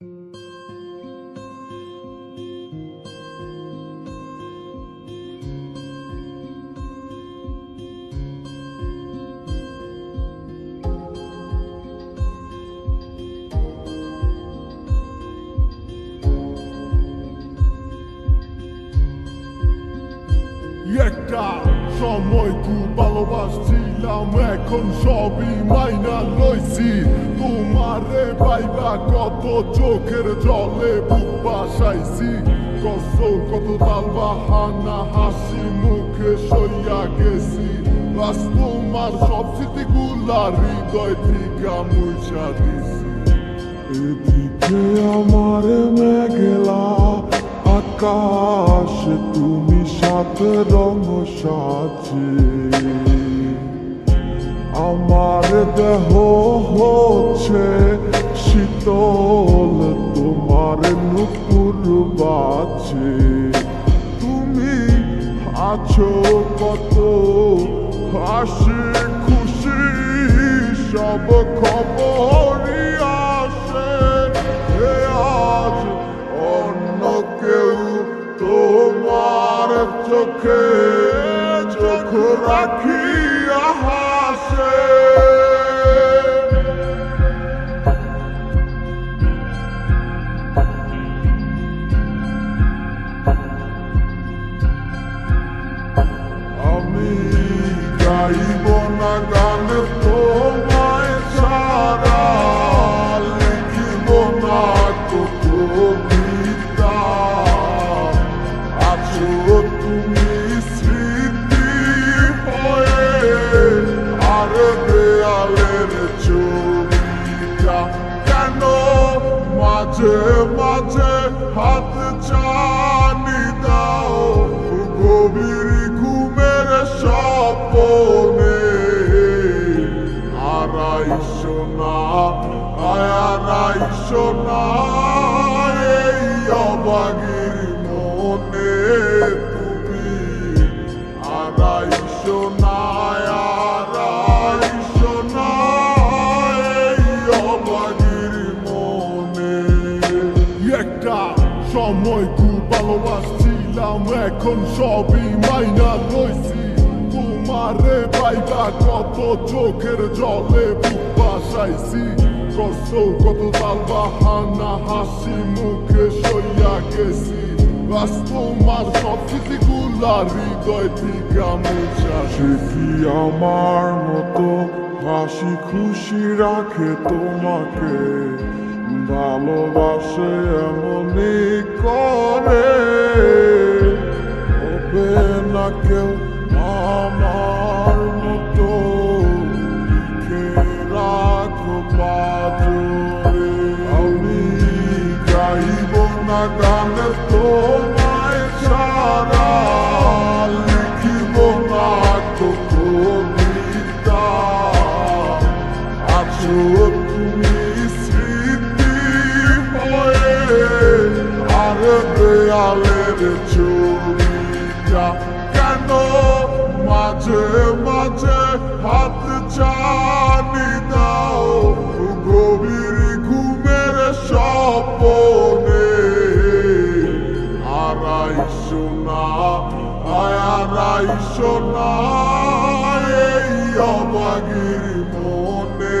Thank you. একটা সময় খুব ভালোবাসছিলাম এখন সবই মাইনা লইছি তোমারে পাইবা কত চোখের জলে বুক বাসাইছি কষ্ট কত তাল বাহানা হাসি মুখে সইয়া গেছি বাস তোমার সব স্মৃতিগুলা হৃদয় থেকে মুছা দিছি এদিকে আমার মেঘলা আকাশ তুমি সাত রঙ সাজে আমার দেহ হচ্ছে শীতল, তোমার নুপুর বাজে তুমি আছো কত হাসি খুশি, সব খবরই keep. মাঝে মাঝে হাত চানি দাও, গভীর ঘুমের স্বপনে। আড়াই সোনা আড়াই সোনা, এই অবাগির মনে। সময় খুব ভালোবাসছিলাম এখন সবই মাইনা লইছি তোমারে পাইবা কত চোখের জলে বুক বাসাইছি কষ্ট কত তাল বাহানা হাসি মুখে সইয়া গেছি বাস তোমার সব স্মৃতিগুলা হৃদয় থেকে মুছা সে কি আমার মতো হাসি খুশি রাখে তোমাকে ভালোবাসে এমনই করে। হবে না কেউ আমার মতো। লিখে রাখো পাজরে আমি গাইব না গান তোমায় ছাড়া। লিখিব না তো কবিতা। দেয়ালের ছবিটা কেন মাঝে মাঝে হাত চানি দাও গভীর ঘুমের স্বপনে আড়াই সোনা আড়াই সোনা এই অবাগির মনে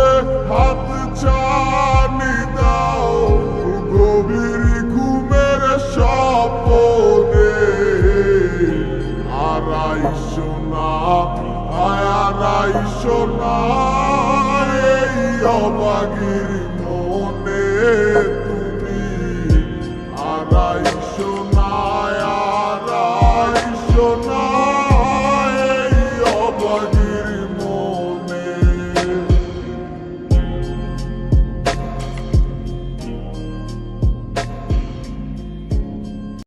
আড়াই সোনা এই অবাগির